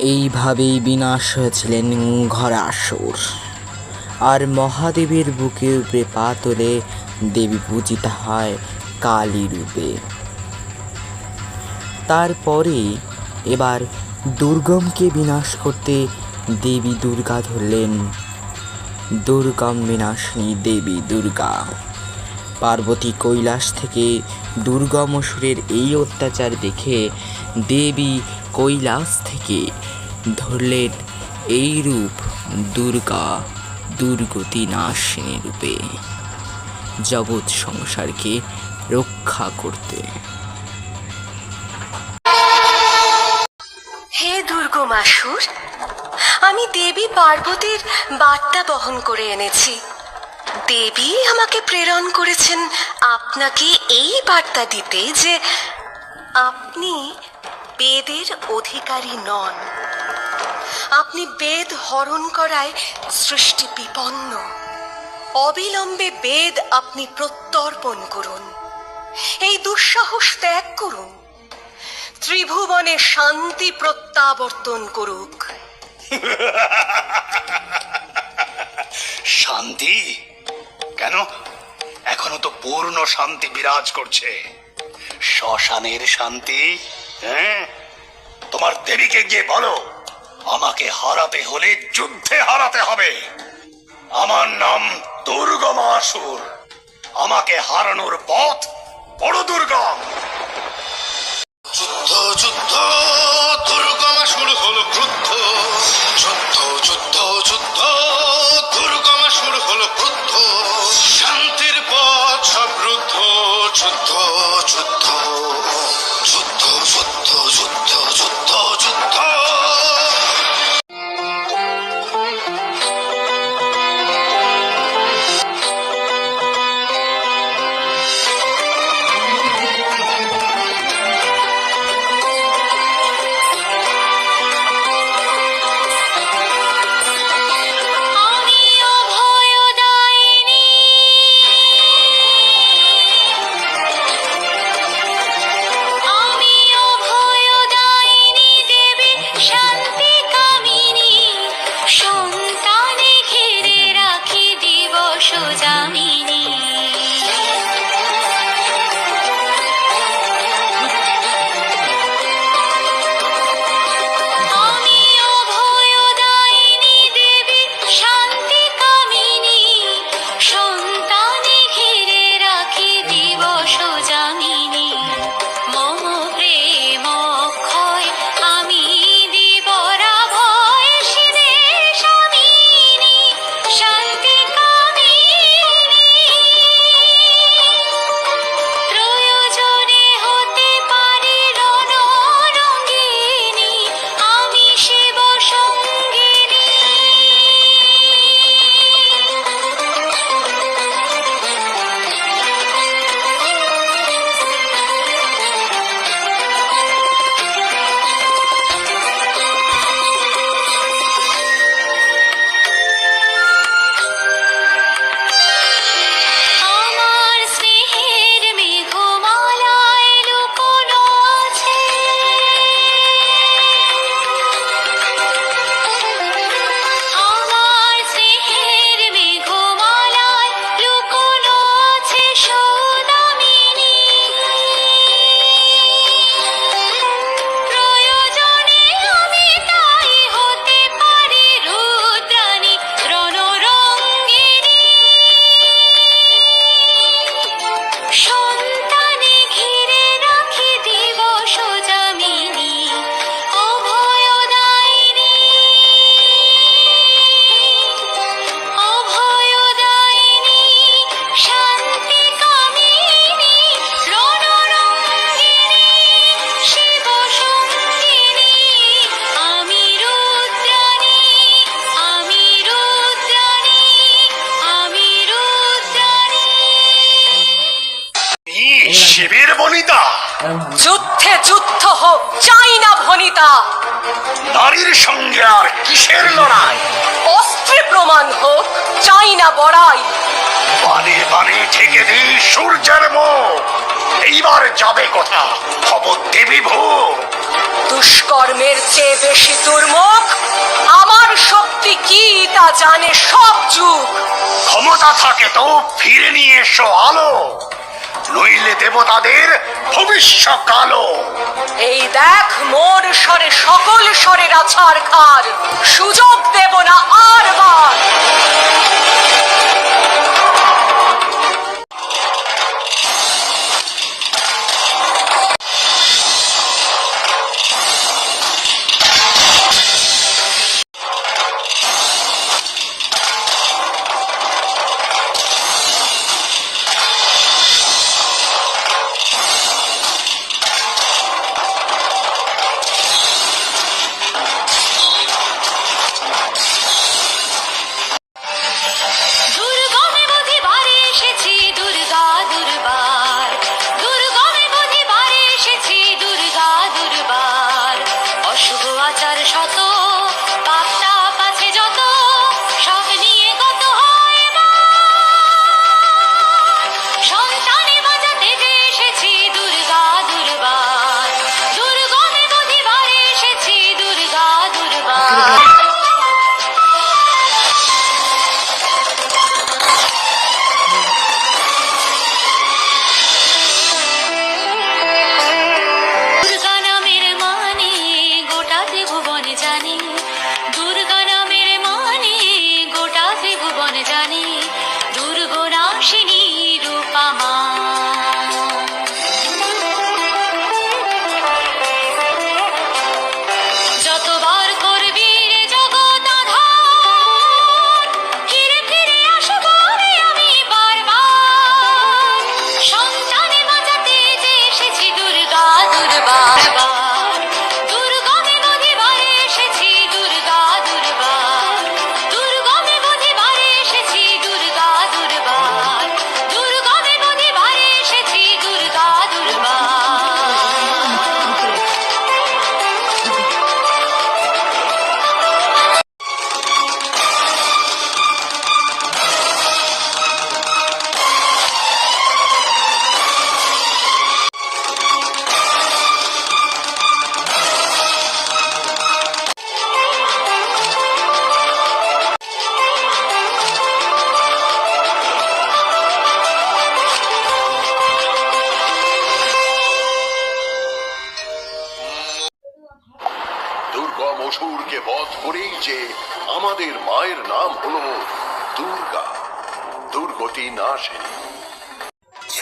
এইভাবেই বিনাশ হয়েছিলেন ঘরাসুর। আর মহাদেবের বুকে উপরে পা তোলে দেবী পূজিতা হয় কালী রূপে তারপরে এবার দুর্গমকে বিনাশ করতে দেবী দুর্গা ধরলেন। দুর্গম বিনাশিনী দেবী দুর্গা। পার্বতী কৈলাস থেকে দুর্গম অসুরের এই অত্যাচার দেখে দেবী কৈলাস থেকে ধরলেন এই রূপ, দুর্গা দুর্গতি নাশিনী রূপে। জগৎ সংসারকে রক্ষা করতে। হে দুর্গমাসুর আমি দেবী পার্বতীর বার্তা বহন করে এনেছি। দেবী আমাকে প্রেরণ করেছেন। আপনাকে এই বার্তা দিতে যে আপনি বেদের অধিকারী নন। আপনি বেদ হরণ করায় সৃষ্টি বিপন্ন। অবিলম্বে বেদ আপনি প্রত্যর্পণ করুন। এই দুঃসাহস ত্যাগ করুন। ত্রিভুবনে শান্তি প্রত্যাবর্তন করুক। শান্তি? কেন? এখনও তো পূর্ণ শান্তি বিরাজ করছে। শ্মশানের শান্তি হ্যাঁ? তোমার দেবীকে গিয়ে বলো, আমাকে হারাতে হলে যুদ্ধে হারাতে হবে। আমার নাম দুর্গমাসুর আমাকে হারানোর পথ বড় দুর্গম। নারীর সঙ্গে আর কিসের লড়াই? অস্ত্রে প্রমাণ হোক চাই না বড়াই। পানে পানে ঠেকে দিই সূর্যের মুখ। এইবার যাবে কোথা? খবর দেবী ভূ দুষ্কর্মের চেয়ে বেশি দুর্মুখ আমার শক্তি কি তা জানে সব যুগ। ক্ষমতা থাকে তো ফিরে নিয়ে এসো আলো। নইলে দেবতাদের ভবিষ্য কালো এই দেখ মোর স্বরে সকল স্বরের আছার খার। সুযোগ দেব না আর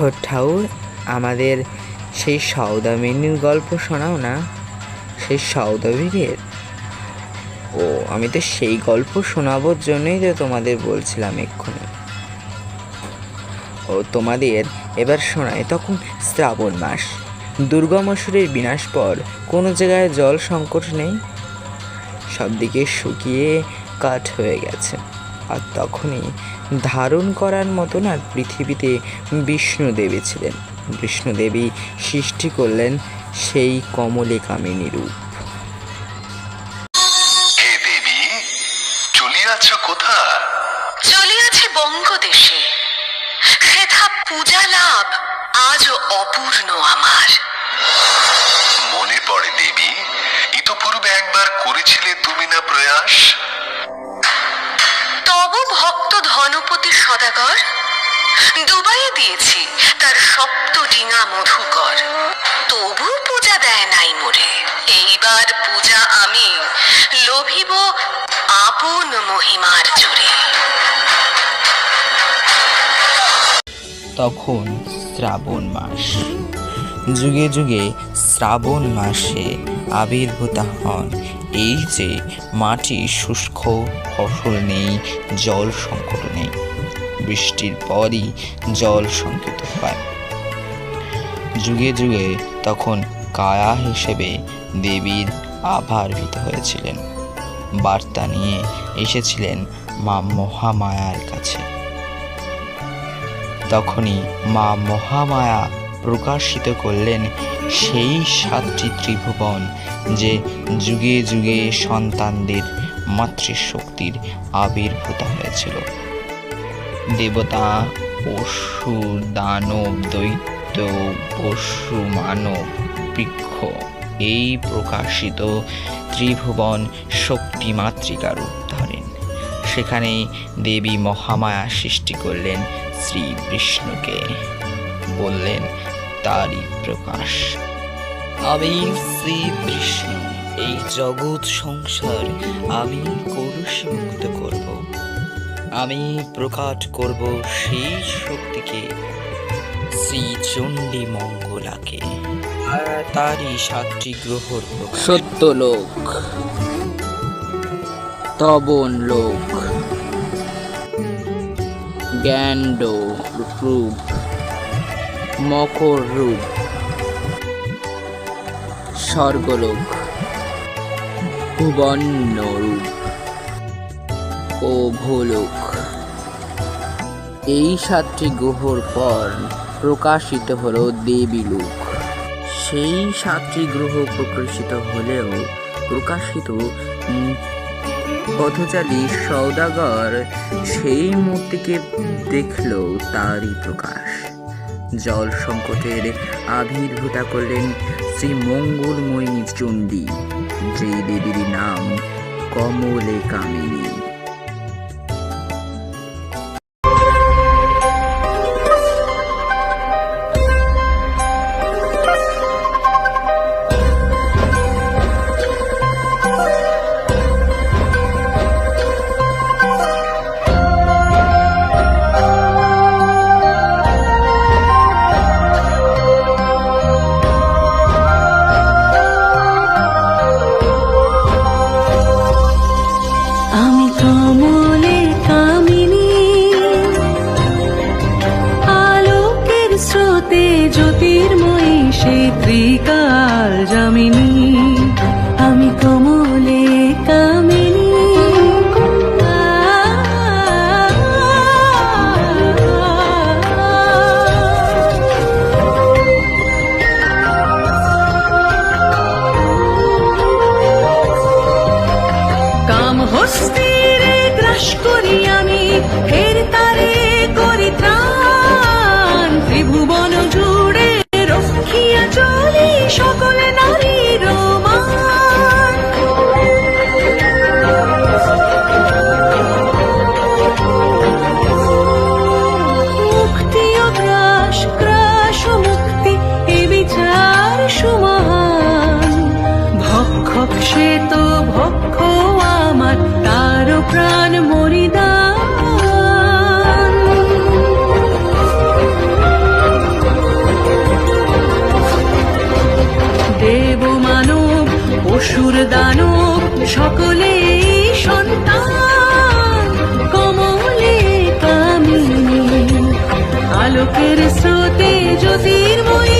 ছোট ঠাউর আমাদের সেই সৌদামিনীর গল্প শোনাও না? সেই সৌদামিনীর ও, আমি তো সেই গল্প শোনাবোর জন্যই তো তোমাদের বলছিলাম এক্ষুনি। ও, তোমাদের, এবার শোনায় তখন শ্রাবণ মাস। দুর্গা দুর্গমসুরের বিনাশ পর কোনো জায়গায় জল সংকট নেই? সবদিকে শুকিয়ে কাঠ হয়ে গেছে। আর তখনই ধারণ করার মতন আর পৃথিবীতে বিষ্ণুদেবী ছিলেন। বিষ্ণুদেবী সৃষ্টি করলেন সেই কমলে কামিনী রূপ। মধুকর তবু পূজা দেয় নাই মোরে। এইবার পূজা আমি লোভিব আপন মহিমার জোরে। তখন শ্রাবণ মাস। যুগে যুগে শ্রাবণ মাসে আবির্ভূত হন। এই যে মাটি শুষ্ক ফসল নেই, জল সংকট নেই। বৃষ্টির পরই জল সংকিত হয়। যুগে যুগে তখন কায়া হিসেবে দেবীর আভার্ভিত হয়েছিলেন। বার্তা নিয়ে এসেছিলেন মা মহামায়ার কাছে। তখনই মা মহামায়া প্রকাশিত করলেন সেই সাতটি ত্রিভুবন যে যুগে যুগে সন্তানদের মাতৃশক্তির আবির্ভূত হয়েছিল। দেবতা, পশু, দানব, দৈত্য পশু মানব বৃক্ষ, এই প্রকাশিত ত্রিভুবন শক্তি মাতৃকার রূপ ধরেন সেখানে দেবী মহামায়া সৃষ্টি করলেন শ্রী বিষ্ণুকে। বললেন, তারই প্রকাশ। আমি শ্রী বিষ্ণু, এই জগৎ সংসার আমি কলুষী মুক্ত করব। আমি প্রকাট করব সেই শক্তিকে শ্রী চণ্ডী মঙ্গলাকে। তারই সাতটি গ্রহর সত্যলোক তবন লোক জ্ঞান্ড রূপ, মকর রূপ, স্বর্গলোক, ভুবন্য রূপ ও ভোলোক এই সাতটি গ্রহর পর প্রকাশিত হলো দেবীলোক সেই সাতটি গ্রহ প্রকাশিত হলেও প্রকাশিত পথচারী সৌদাগর সেই মূর্তিকে দেখল তারই প্রকাশ। জল সংকটের আবির্ভূতা করলেন শ্রী মঙ্গলময়ী চণ্ডী, যে দেবীর নাম কমলে কামিনী অসুর দানব সকলে সন্তান কমলে কামিনী আলোকের স্রোতে জ্যোতির্ময়ী